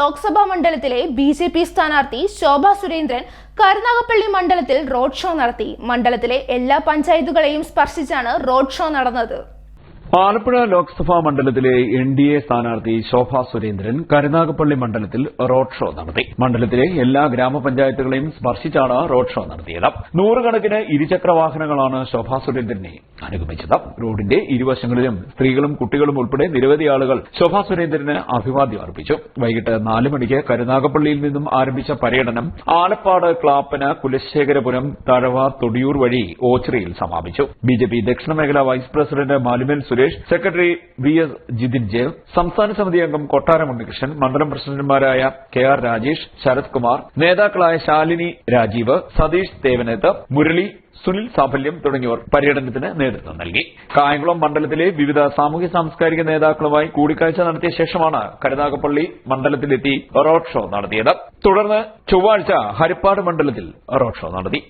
ലോക്സഭാ മണ്ഡലത്തിലെ B J P സ്ഥാനാർത്ഥി ശോഭ സുരേന്ദ്രൻ കരുനാഗപ്പള്ളി മണ്ഡലത്തിൽ റോഡ് ഷോ നടത്തി. മണ്ഡലത്തിലെ എല്ലാ പഞ്ചായത്തുകളെയും സ്പർശിച്ചാണ് റോഡ് ഷോ നടന്നത്. ആലപ്പുഴ ലോക്സഭാ മണ്ഡലത്തിലെ എൻ ഡി എ സ്ഥാനാർത്ഥി ശോഭ സുരേന്ദ്രൻ കരുനാഗപ്പള്ളി മണ്ഡലത്തിൽ റോഡ് ഷോ നടത്തി. മണ്ഡലത്തിലെ എല്ലാ ഗ്രാമപഞ്ചായത്തുകളെയും സ്പർശിച്ചാണ് റോഡ് ഷോ നടത്തിയത്. നൂറുകണക്കിന് ഇരുചക്ര വാഹനങ്ങളാണ് ശോഭ സുരേന്ദ്രനെ അനുഗമിച്ചത്. റോഡിന്റെ ഇരുവശങ്ങളിലും സ്ത്രീകളും കുട്ടികളും ഉൾപ്പെടെ നിരവധി ആളുകൾ ശോഭാ സുരേന്ദ്രന് അഭിവാദ്യം അർപ്പിച്ചു. വൈകിട്ട് നാല് മണിക്ക് കരുനാഗപ്പള്ളിയിൽ നിന്നും ആരംഭിച്ച പര്യടനം ആലപ്പാട് ക്ലാപ്പന കുലശേഖരപുരം തഴവ തൊടിയൂർ വഴി ഓച്ചിറയിൽ സമാപിച്ചു. ബിജെപി ദക്ഷിണ മേഖലാ vice president Malimel Suresh secretary V S Jithin J സംസ്ഥാന സമിതി അംഗം കൊട്ടാരം ഉണ്ണികൃഷ്ണൻ മണ്ഡലം പ്രസിഡന്റുമാരായ കെ ആർ രാജേഷ് ശരത് കുമാർ നേതാക്കളായ ശാലിനി രാജീവ് സതീഷ് തേവനേത്ത് മുരളി സുനിൽ സാഫല്യം തുടങ്ങിയവർ പര്യടനത്തിന് നേതൃത്വം നൽകി. കായംകുളം മണ്ഡലത്തിലെ വിവിധ സാമൂഹ്യ സാംസ്കാരിക നേതാക്കളുമായി കൂടിക്കാഴ്ച നടത്തിയ ശേഷമാണ് കരുനാഗപ്പള്ളി മണ്ഡലത്തിലെത്തി റോഡ് ഷോ നടത്തിയത്. തുടർന്ന് ചൊവ്വാഴ്ച ഹരിപ്പാട് മണ്ഡലത്തിൽ റോഡ് ഷോ നടത്തി.